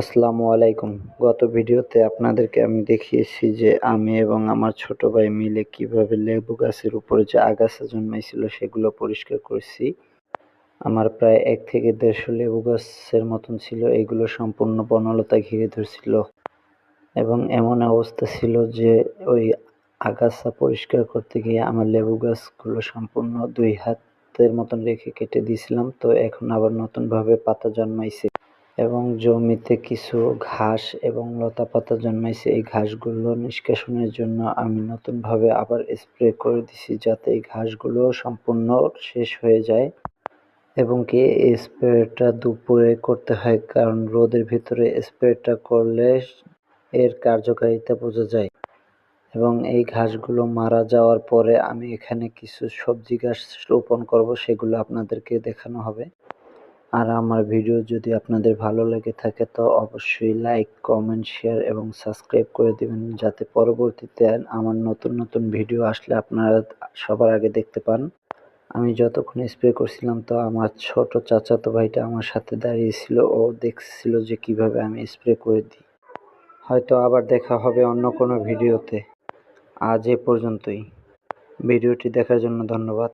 আসসালামু আলাইকুম। গত ভিডিওতে আপনাদেরকে আমি দেখিয়েছি যে আমি এবং আমার ছোট ভাই মিলে কীভাবে লেবু গাছের উপরে যে আগাছা জন্মাইছিল সেগুলো পরিষ্কার করেছি। আমার প্রায় এক থেকে দেড়শো লেবু গাছের মতন ছিল, এগুলো সম্পূর্ণ বনলতা ঘিরে ধরছিল এবং এমন অবস্থা ছিল যে ওই আগাছা পরিষ্কার করতে গিয়ে আমার লেবু গাছগুলো সম্পূর্ণ দুই হাতের মতন রেখে কেটে দিয়েছিলাম, তো এখন আবার নতুনভাবে পাতা জন্মাইছে। এবং জমিতে কিছু ঘাস এবং লতাপাতা জন্মাইছে। এই ঘাসগুলো নিষ্কাশনের জন্য আমি নতুনভাবে আবার স্প্রে করে দিছি যাতে এই ঘাসগুলো সম্পূর্ণ শেষ হয়ে যায় এবং কি এই স্প্রেটা দুপুরে করতে হয়, কারণ রোদের ভিতরে স্প্রেটা করলে এর কার্যকারিতা বোঝা যায়। এবং এই ঘাসগুলো মারা যাওয়ার পরে আমি এখানে কিছু সবজি গাছ রোপণ করব, সেগুলো আপনাদেরকে দেখানো হবে। আর আমার ভিডিও যদি আপনাদের ভালো লেগে থাকে, তো অবশ্যই লাইক কমেন্ট শেয়ার এবং সাবস্ক্রাইব করে দেবেন, যাতে পরবর্তীতে আমার নতুন নতুন ভিডিও আসলে আপনারা সবার আগে দেখতে পান। আমি যতক্ষণ স্প্রে করছিলাম, তো আমার ছোট চাচাতো ভাইটা আমার সাথে দাঁড়িয়েছিল, ও দেখছিল যে কীভাবে আমি স্প্রে করে দিই। হয়তো আবার দেখা হবে অন্য কোনো ভিডিওতে। আজ এ পর্যন্তই। ভিডিওটি দেখার জন্য ধন্যবাদ।